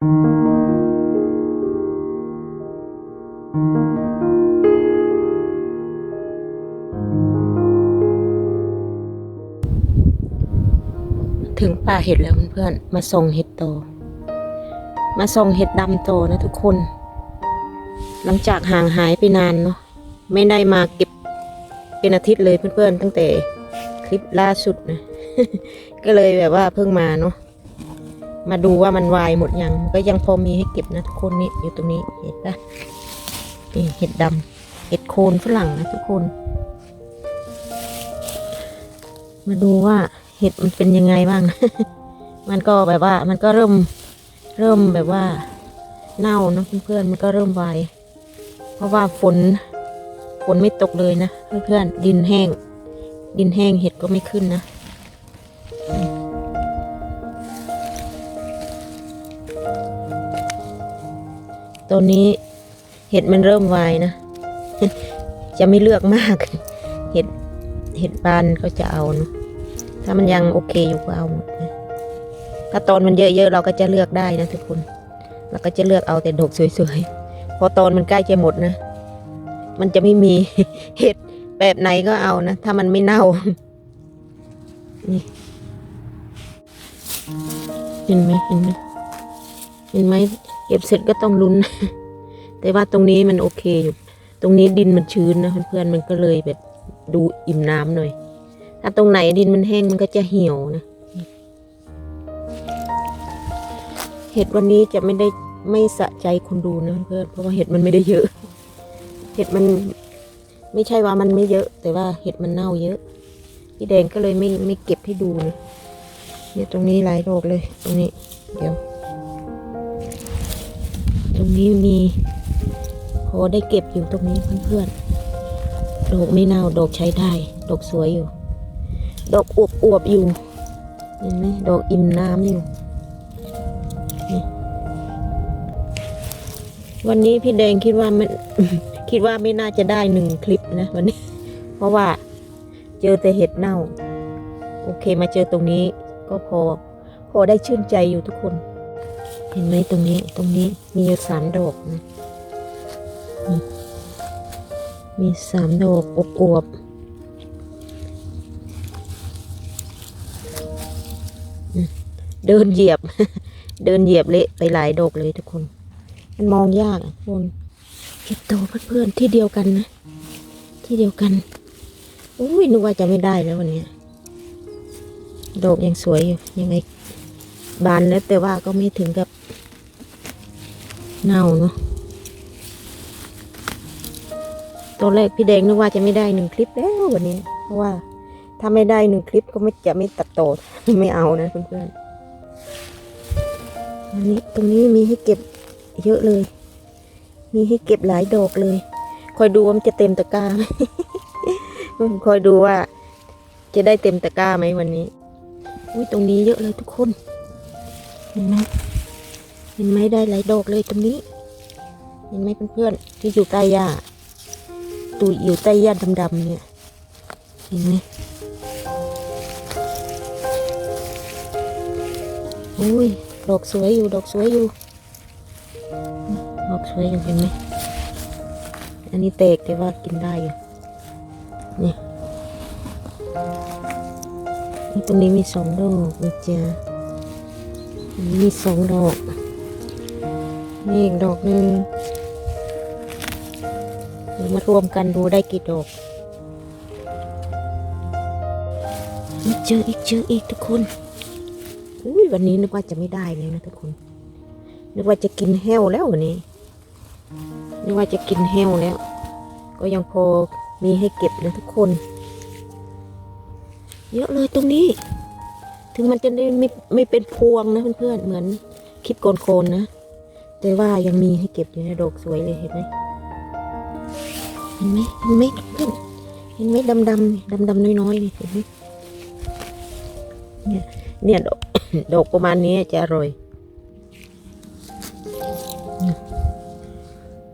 ถึงป่าเห็ดแล้วเพื่อนๆ มาส่งเห็ดโต มาส่งเห็ดดำโตนะทุกคน หลังจากห่างหายไปนานเนาะ ไม่ได้มาเก็บเป็นอาทิตย์เลยเพื่อนๆ ตั้งแต่คลิปล่าสุดนะ ก็เลยแบบว่าเพิ่งมาเนาะ มาดูว่ามันวายหมดยัง ก็ยังพอมีให้เก็บนะทุกคนนี่อยู่ตรงนี้เห็นปะนี่เห็ดดำเห็ดโคนฝรั่งนะทุกคน มาดูว่าเห็ดมันเป็นยังไงบ้าง มันก็แบบว่า มันก็เริ่มเริ่มแบบว่า เน่าเนอะเพื่อนๆมันก็เริ่มวายเพราะว่าฝนฝนไม่ตกเลยนะเพื่อนๆดินแห้ง ดินแห้งเห็ดก็ไม่ขึ้นนะ ตอนนี้เห็ดมันเริ่มวายนะ จะไม่เลือกมาก เห็ดเห็ดบานก็จะเอาเนอะถ้ามันยังโอเคอยู่ก็เอาหมดนะถ้าตอนมันเยอะๆเราก็จะเลือกได้นะทุกคนเราก็จะเลือกเอาแต่ดอกสวยๆพอตอนมันใกล้จะหมดนะ มันจะไม่มีเห็ดแบบไหนก็เอานะ ถ้ามันไม่เน่านี่เห็นไหมเห็นไหมเห็นไหม เก็บเสร็จก็ต้องลุ้น แต่ว่าตรงนี้มันโอเคอยู่ ตรงนี้ดินมันชื้นนะเพื่อนๆมันก็เลยแบบดูอิ่มน้ำหน่อย ถ้าตรงไหนดินมันแห้งมันก็จะเหี่ยวนะ เห็ดวันนี้จะไม่ได้ไม่สะใจคนดูนะเพื่อนเพราะว่าเห็ดมันไม่ได้เยอะ เห็ดมันไม่ใช่ว่ามันไม่เยอะ แต่ว่าเห็ดมันเน่าเยอะ พี่แดงก็เลยไม่ไม่เก็บให้ดูนะเนี่ยตรงนี้หลายโรคเลย ตรงนี้ เดี๋ยว ตรงนี้มีพอได้เก็บอยู่ตรงนี้เพื่อนๆดอกไม่เน่าดอกใช้ได้ดอกสวยอยู่ ดอกอวบอวบๆอยู่เห็นไหมดอกอิ่มน้ำอยู่วันนี้พี่แดงคิดว่ามันคิดว่าไม่น่าจะได้หนึ่งคลิปนะวันนี้ เพราะว่าเจอแต่เห็ดเน่า โอเคมาเจอตรงนี้ก็พอ พอได้ชื่นใจอยู่ทุกคน เห็นไหมตรงนี้ตรงนี้มีอยู่สามดอกนะ มีสามดอกอบอวบๆเดินเหยียบ เดินเหยียบเละไปหลายดอกเลยทุกคน มันมองยากทุกคนเก็บโตเพื่อนๆที่เดียวกันนะ ที่เดียวกันอุ้ยนึกว่าจะไม่ได้แล้ววันนี้ดอกยังสวยอยู่ยังไง บานแล้วแต่ว่าก็ไม่ถึงกับเน่าเนาะตอนแรกพี่แดงนึกว่าจะไม่ได้หนึ่งคลิปแล้ววันนี้ เพราะว่าถ้าไม่ได้หนึ่งคลิปก็ไม่จะไม่ตัดต่อไม่เอานะเพื่อนๆอันนี้ตรงนี้มีให้เก็บเยอะเลย มีให้เก็บหลายดอกเลย คอยดูว่ามันจะเต็มตะกร้าไหมคอยดูว่า จะได้เต็มตะกร้าไหมวันนี้ อุ้ยตรงนี้เยอะเลยทุกคน ห็นไหมเห็นไหมได้หลายดอกเลยตรงนี้ เห็นไหมเพื่อนๆที่อยู่ใต้หญ้าตูอยู่ใต้หญ้าดำๆเนี่ยเห็นไหมอุ้ยดอกสวยอยู่ดอกสวยอยู่ดอกสวยอยู่เห็นไหมอันนี้เตกแต่ว่ากินได้อยู่นี่นี่ตรงนี้มีสองดอกนะจ๊ะ มีสองดอกนี่อีกดอกหนึ่งมารวมกันดูได้กี่ดอก อีกเจออีกเจออีกทุกคนอุ้ยวันนี้นึกว่าจะไม่ได้เลยนะทุกคน นึกว่าจะกินแห้วแล้ววันนี้ นึกว่าจะกินแห้วแล้ว ก็ยังพอมีให้เก็บนะทุกคน เยอะเลยตรงนี้ ถึงมันจะได้ไม่ไม่เป็นพวงนะเพื่อนๆเหมือนคลิปโกนๆนะ แต่ว่ายังมีให้เก็บอยู่นะดอกสวยเลยเห็นไหมเห็นไหมเห็นไหมเพื่อนเห็นไหมดำดำดำดำๆน้อยๆนี่เห็นไหมเนี่ยเนี่ยดอกดอกประมาณนี้จะอร่อย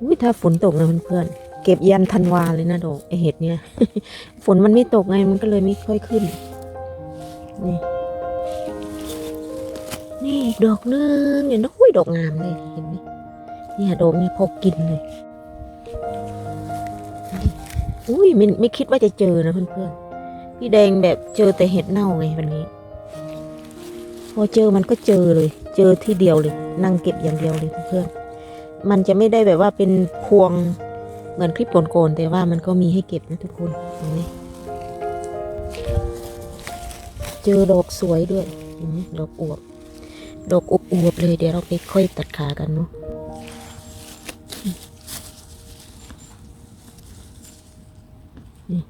อุ้ยถ้าฝนตกนะเพื่อนๆเก็บยันธันวาเลยนะดอกไอเห็ดเนี่ย ฝนมันไม่ตกไงมันก็เลยไม่ค่อยขึ้นนี่ นี่อีกดอกนึงเนี่ยนะอุ้ยดอกงามเลยเห็นไหมเนี่ยดอกนี้พอกินเลยอุ้ยไม่ไม่คิดว่าจะเจอนะเพื่อนๆพี่แดงแบบเจอแต่เห็ดเน่าไงวันนี้ พอเจอมันก็เจอเลย เจอที่เดียวเลย นั่งเก็บอย่างเดียวเลยเพื่อนๆมันจะไม่ได้แบบว่าเป็นพวงเหมือนคลิปโกนๆแต่ว่ามันก็มีให้เก็บนะทุกคนเห็นไหมเจอดอกสวยด้วยเห็นไหมดอกอวบ ดอกอวบๆเลย เดี๋ยวเราไปค่อยตัดขากันเนาะนี่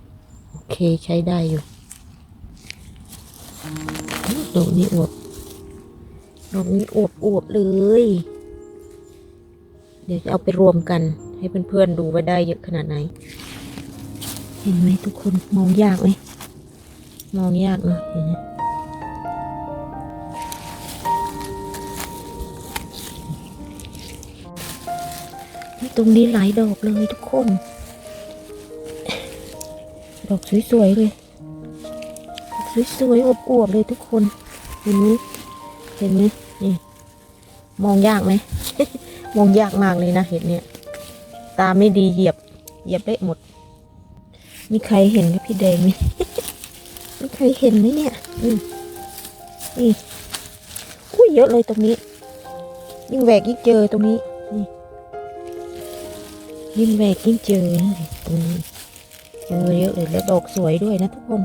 โอเคใช้ได้อยู่ ดอกนี้อวบ ดอกนี้อวบอวบๆเลย เดี๋ยวจะเอาไปรวมกัน ให้เพื่อนๆดูว่าได้เยอะขนาดไหน เห็นไหมทุกคนมองยากไหมมองยากเนอะเห็นไหม ตรงนี้หลายดอกเลยทุกคน ดอกสวยๆเลย สวยๆอวบๆเลยทุกคน เห็นไหมเห็นไหมนี่มองยากไหม มองยากมากเลยนะเห็ดเนี่ย ตาไม่ดีเหยียบ เหยียบเละหมด มีใครเห็นไหมพี่แดงไหมมีใครเห็นไหมเนี่ยอืมนี่อุ้ยเยอะเลยตรงนี้ ยิ่งแหวกยิ่งเจอตรงนี้ ยิ่งแหวกยิ่งเจอนะตรงนี้เจอเยอะเลยแล้วดอกสวยด้วยนะทุกคน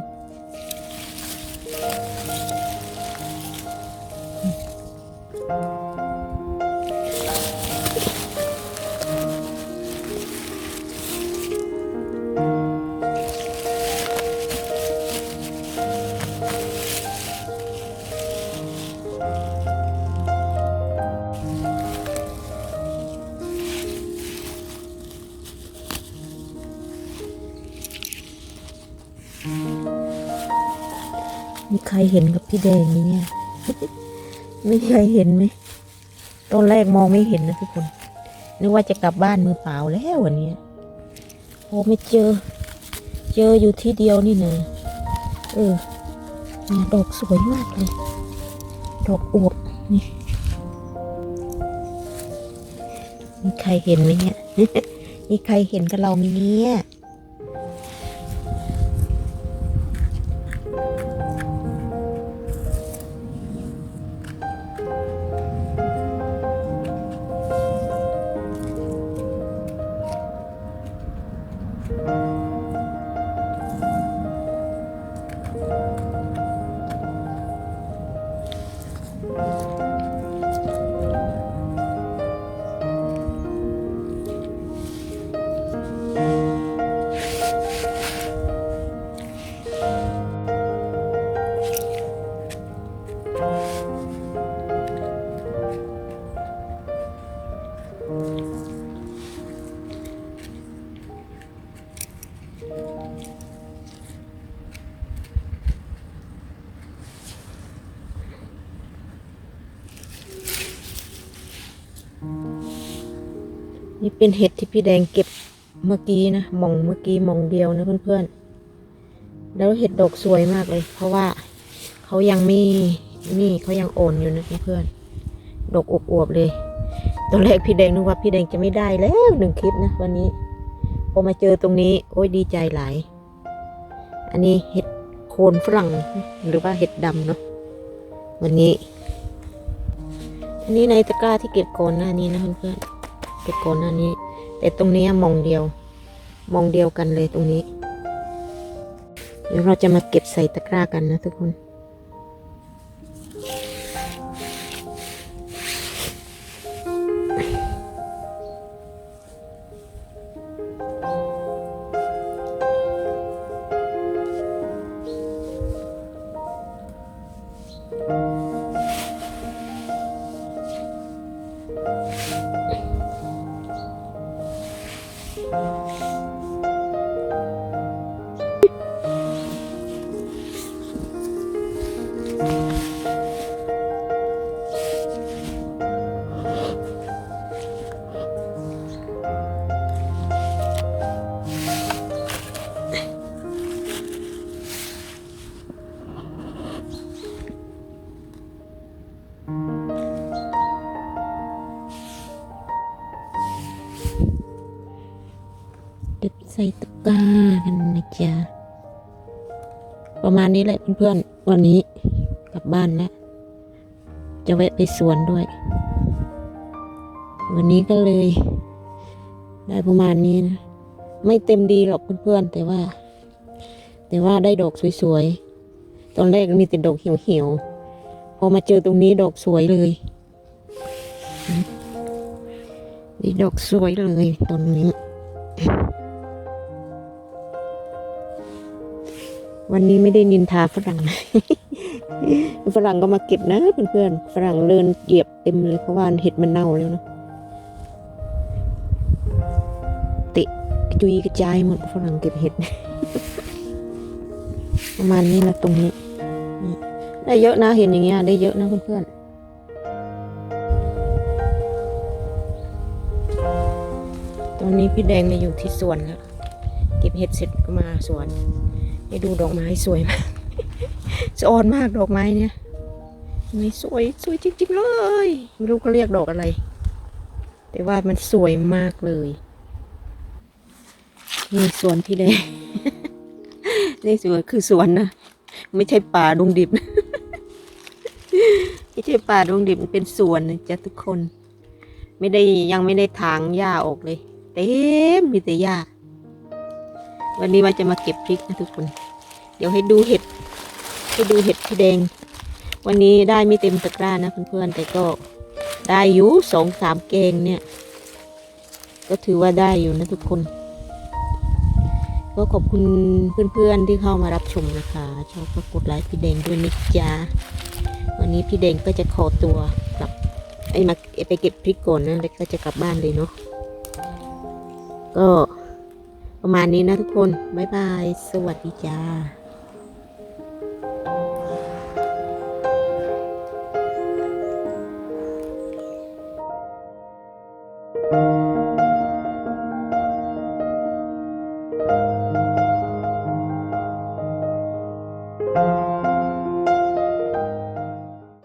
มีใครเห็นกับพี่แดงไหมเนี่ยไม่มีใครเห็นไหมตอนแรกมองไม่เห็นนะทุกคนนึกว่าจะกลับบ้านมือเปล่าแล้ววันนี้โอ้ไม่เจอ เจออยู่ที่เดียวนี่นะเออเนี่ยดอกสวยมากเลย ดอกอวบนี่มีใครเห็นไหมเนี่ยมีใครเห็นกับเราไหมเนี่ย เป็นเห็ดที่พี่แดงเก็บเมื่อกี้นะมองเมื่อกี้มองเดียวนะเพื่อนๆ แล้วเห็ดดอกสวยมากเลย เพราะว่าเขายังไม่นี่เขายังอ่อนอยู่นะเพื่อนๆดอกอวบๆเลยตอนแรกพี่แดงนึกว่าพี่แดงจะไม่ได้แล้วหนึ่งคลิปนะวันนี้พอมาเจอตรงนี้ โอ้ยดีใจหลาย อันนี้เห็ดโคนฝรั่งหรือว่าเห็ดดำเนาะวันนี้อันนี้ในตะกร้าที่เก็บก่อนหน้านี้นะเพื่อนๆ แต่ก่อนหน้านี้ แต่ตรงนี้มองเดียว มองเดียวกันเลยตรงนี้ เดี๋ยวเราจะมาเก็บใส่ตะกร้ากันนะทุกคน ก้ากันนะจ๊ะประมาณนี้แหละเพื่อนๆวันนี้กลับบ้านแล้วจะแวะไปสวนด้วย วันนี้ก็เลย ได้ประมาณนี้นะ ไม่เต็มดีหรอกเพื่อนๆแต่ว่า แต่ว่าได้ดอกสวยๆ ตอนแรกมีแต่ดอกเหี่ยวๆ พอมาเจอตรงนี้ดอกสวยเลยนี่ดอกสวยเลยตอนนี้ วันนี้ไม่ได้นินทาฝรั่ง ฝรั่งก็มาเก็บนะเพื่อนๆ ฝรั่งเดินเหยียบเต็มเลยเพราะว่าเห็ดมันเน่าแล้วนอะติกระจุยกระจายหมดฝรั่งเก็บเห็ด ประมาณนี้ละตรงนี้นี่ได้เยอะนะเห็นอย่างเงี้ยได้เยอะนะเพื่อนๆตอนนี้พี่แดงมาอยู่ที่สวนแล้วเก็บเห็ดเสร็จก็มาสวน ให้ดูดอกไม้สวยมากสะออนมากดอกไม้เนี่ยไม่สวยสวยจริงๆเลยไม่รู้เขาเรียกดอกอะไร แต่ว่ามันสวยมากเลยนี่สวนพี่แดงนี่สวนคือสวนนะไม่ใช่ป่าดงดิบไม่ใช่ป่าดงดิบมันเป็นสวนนะจ๊ะทุกคน ไม่ได้ยังไม่ได้ถางหญ้าออกเลยเต็มมีแต่หญ้าวันนี้ว่าจะมาเก็บพริกนะทุกคน เดี๋ยวให้ดูเห็ด ให้ดูเห็ดพี่แดง วันนี้ได้ไม่เต็มตะกร้านะเพื่อนๆแต่ก็ได้อยู่สองสามแกงเนี่ย ก็ถือว่าได้อยู่นะทุกคน ก็ขอบคุณเพื่อนๆที่เข้ามารับชมนะคะชอบก็กดไลค์พี่แดงด้วยนะจ๊ะวันนี้พี่แดงก็จะขอตัวกลับไอ้มาไปเก็บพริกก่อนนะแล้วก็จะกลับบ้านเลยเนาะก็ประมาณนี้นะทุกคน บ๊ายบาย สวัสดีจ้า